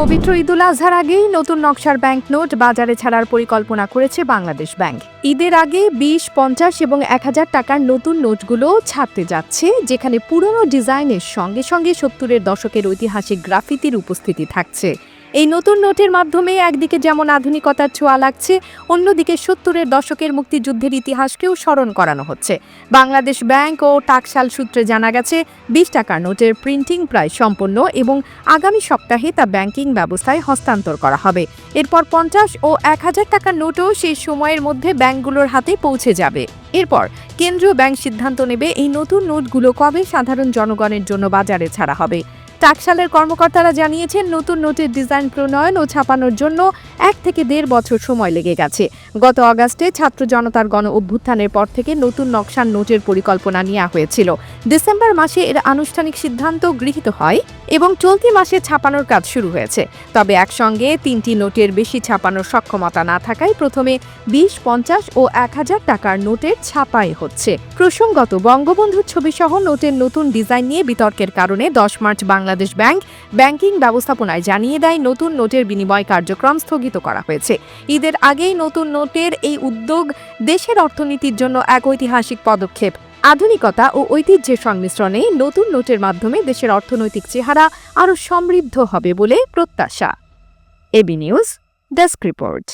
পবিত্র ঈদুল আজহার আগেই নতুন নকশার ব্যাংক নোট বাজারে ছাড়ার পরিকল্পনা করেছে বাংলাদেশ ব্যাংক। ঈদের আগে বিশ, পঞ্চাশ এবং এক হাজার টাকার নতুন নোটগুলো ছাড়তে যাচ্ছে, যেখানে পুরনো ডিজাইনের সঙ্গে সঙ্গে সত্তরের দশকের ঐতিহাসিক গ্রাফিতির উপস্থিতি থাকছে। এই নতুন নোটের মাধ্যমে একদিকে যেমন আধুনিকতার ছোঁয়া লাগছে, অন্যদিকে সত্তরের দশকের মুক্তিযুদ্ধের ইতিহাসকেও স্মরণ করানো হচ্ছে। বাংলাদেশ ব্যাংক ও টাকশাল সূত্রে জানা গেছে, বিশ টাকার নোটের প্রিন্টিং প্রায় সম্পন্ন এবং আগামী সপ্তাহে তা ব্যাংকিং ব্যবস্থায় হস্তান্তর করা হবে। এরপর পঞ্চাশ ও এক হাজার টাকার নোটও সেই সময়ের মধ্যে ব্যাংকগুলোর হাতে পৌঁছে যাবে। এরপর কেন্দ্রীয় ব্যাংক সিদ্ধান্ত নেবে এই নতুন নোটগুলো কবে সাধারণ জনগণের জন্য বাজারে ছাড়া হবে। টাকশালের কর্মকর্তারা জানিয়েছেন, নতুন নোটের ডিজাইন প্রণয়ন ও ছাপানোর জন্য এক থেকে দেড় বছর সময় লেগে গেছে। গত আগস্টে ছাত্র জনতার গণ অভ্যুত্থানের পর থেকে নতুন নকশার নোটের পরিকল্পনা নেওয়া হয়েছিল। ডিসেম্বর মাসে এর আনুষ্ঠানিক সিদ্ধান্ত গৃহীত হয় এবং চলতি মাসে ছাপানোর কাজ শুরু হয়েছে। তবে একসঙ্গে তিনটি নোটের বেশি ছাপানোর সক্ষমতা না থাকায় প্রথমে বিশ, পঞ্চাশ ও এক হাজার টাকার নোটের ছাপাই হচ্ছে। প্রসঙ্গত, বঙ্গবন্ধুর ছবিসহ নোটের নতুন ডিজাইন নিয়ে বিতর্কের কারণে দশ মার্চ বাংলাদেশ ব্যাংক ব্যাংকিং ব্যবস্থাপনায় জানিয়ে দেয়, নতুন নোটের বিনিময় কার্যক্রম স্থগিত করা হয়েছে। ঈদের আগেই নতুন নোটের এই উদ্যোগ দেশের অর্থনীতির জন্য এক ঐতিহাসিক পদক্ষেপ। আধুনিকতা ও ঐতিহ্যের সংমিশ্রণে নতুন নোটের মাধ্যমে দেশের অর্থনৈতিক চেহারা আরও সমৃদ্ধ হবে বলে প্রত্যাশা। A B news, desk report.